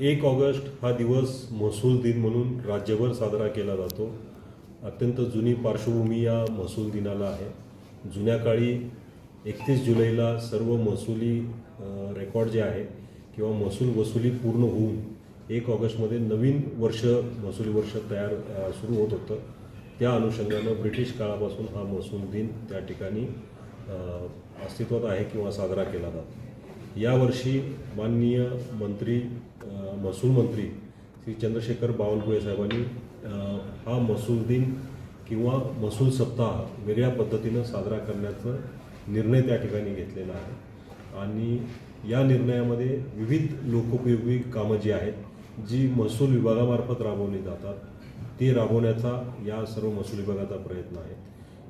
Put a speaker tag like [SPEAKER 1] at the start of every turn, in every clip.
[SPEAKER 1] एक ऑगस्ट हा दिवस महसूल दिन म्हणून राज्यभर साजरा केला जातो. अत्यंत जुनी पार्श्वभूमी या महसूल दिनाला आहे. जुन्या काळी एकतीस जुलैला सर्व महसुली रेकॉर्ड जे आहे किंवा महसूल वसुली पूर्ण होऊन एक ऑगस्टमध्ये नवीन वर्ष महसुली वर्ष तयार सुरू होत होतं. त्या अनुषंगानं ब्रिटिश काळापासून हा महसूल दिन त्या ठिकाणी अस्तित्वात आहे किंवा साजरा केला जातो. यावर्षी माननीय मंत्री महसूल मंत्री श्री चंद्रशेखर बावनकुळे साहेबांनी हा महसूल दिन किंवा महसूल सप्ताह वेगळ्या पद्धतीनं साजरा करण्याचा निर्णय त्या ठिकाणी घेतलेला आहे. आणि या निर्णयामध्ये विविध लोकोपयोगी कामं जी आहेत जी महसूल विभागामार्फत राबवली जातात ती राबवण्याचा या सर्व महसूल विभागाचा प्रयत्न आहे.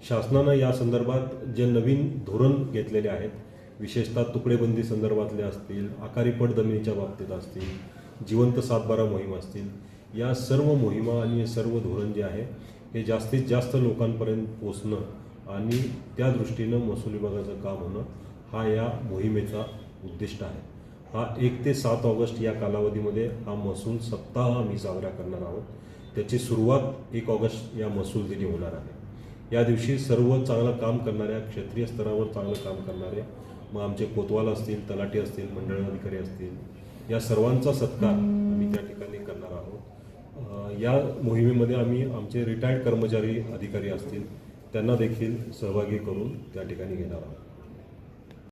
[SPEAKER 1] शासनानं या संदर्भात जे नवीन धोरण घेतलेले आहेत विशेषतः तुकडेबंदी संदर्भातले असतील आकारी पट जमिनीच्या बाबतीत असतील जिवंत सातबारा मोहीम असतील या सर्व मोहिमा आणि हे सर्व धोरण जे आहे हे जास्तीत जास्त लोकांपर्यंत पोचणं आणि त्या दृष्टीनं महसूल विभागाचं काम होणं हा या मोहिमेचा उद्दिष्ट आहे. हा एक ते सात ऑगस्ट या कालावधीमध्ये हा महसूल सप्ताह आम्ही साजरा करणार आहोत. त्याची सुरुवात एक ऑगस्ट या महसूल दिनी होणार आहे. या दिवशी सर्व चांगलं काम करणाऱ्या क्षेत्रीय स्तरावर चांगलं काम करणारे मग आमचे कोतवाल असतील तलाठी असतील मंडळ अधिकारी असतील या सर्वांचा सत्कार आम्ही त्या ठिकाणी करणार आहोत. या मोहिमेमध्ये आम्ही आमचे रिटायर्ड कर्मचारी अधिकारी असतील त्यांना देखील सहभागी करून त्या ठिकाणी घेणार आहोत.